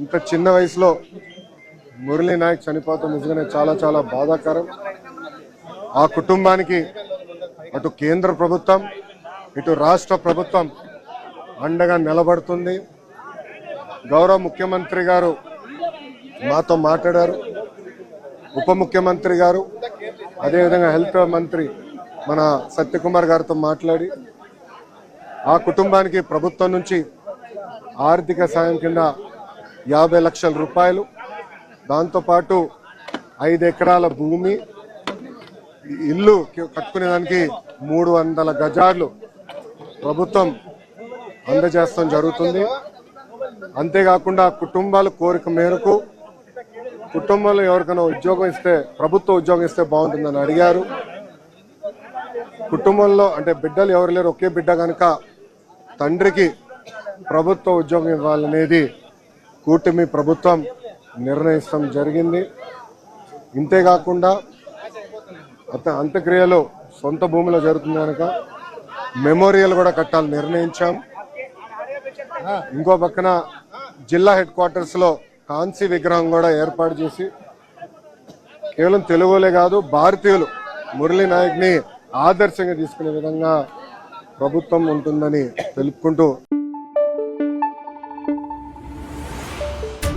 ఇంత చిన్న వయసులో మురళీ నాయక్ చనిపోవటం నిజంగానే చాలా చాలా బాధాకరం. ఆ కుటుంబానికి అటు కేంద్ర ప్రభుత్వం ఇటు రాష్ట్ర ప్రభుత్వం అండగా నిలబడుతుంది. గౌరవ ముఖ్యమంత్రి గారు మాతో మాట్లాడారు. ఉప ముఖ్యమంత్రి గారు అదేవిధంగా హెల్త్ మంత్రి మన సత్యకుమార్ గారితో మాట్లాడి ఆ కుటుంబానికి ప్రభుత్వం నుంచి ఆర్థిక సాయం కింద యాభై లక్షల రూపాయలు. దాంతోపాటు ఐదు ఎకరాల భూమి ఇల్లు కట్టుకునేదానికి మూడు వందల గజాలు ప్రభుత్వం అందజేస్తాం జరుగుతుంది. అంతేకాకుండా కుటుంబాల కోరిక మేరకు కుటుంబంలో ఎవరికైనా ఉద్యోగం ఇస్తే ప్రభుత్వ ఉద్యోగం ఇస్తే బాగుంటుందని అడిగారు. కుటుంబంలో అంటే బిడ్డలు ఎవరు లేరు ఒకే బిడ్డ కనుక తండ్రికి ప్రభుత్వ ఉద్యోగం ఇవ్వాలనేది కూటమి ప్రభుత్వం నిర్ణయిస్తాం జరిగింది. ఇంతేకాకుండా అత అంత్యక్రియలు సొంత భూమిలో జరుగుతుంది కనుక మెమోరియల్ కూడా కట్టాలని నిర్ణయించాం. ఇంకో పక్కన జిల్లా హెడ్ క్వార్టర్స్లో కాంసీ విగ్రహం కూడా ఏర్పాటు చేసి కేవలం తెలుగులే కాదు భారతీయులు మురళీ నాయక్ని ఆదర్శంగా తీసుకునే విధంగా ప్రభుత్వం ఉంటుందని తెలుపుకుంటూ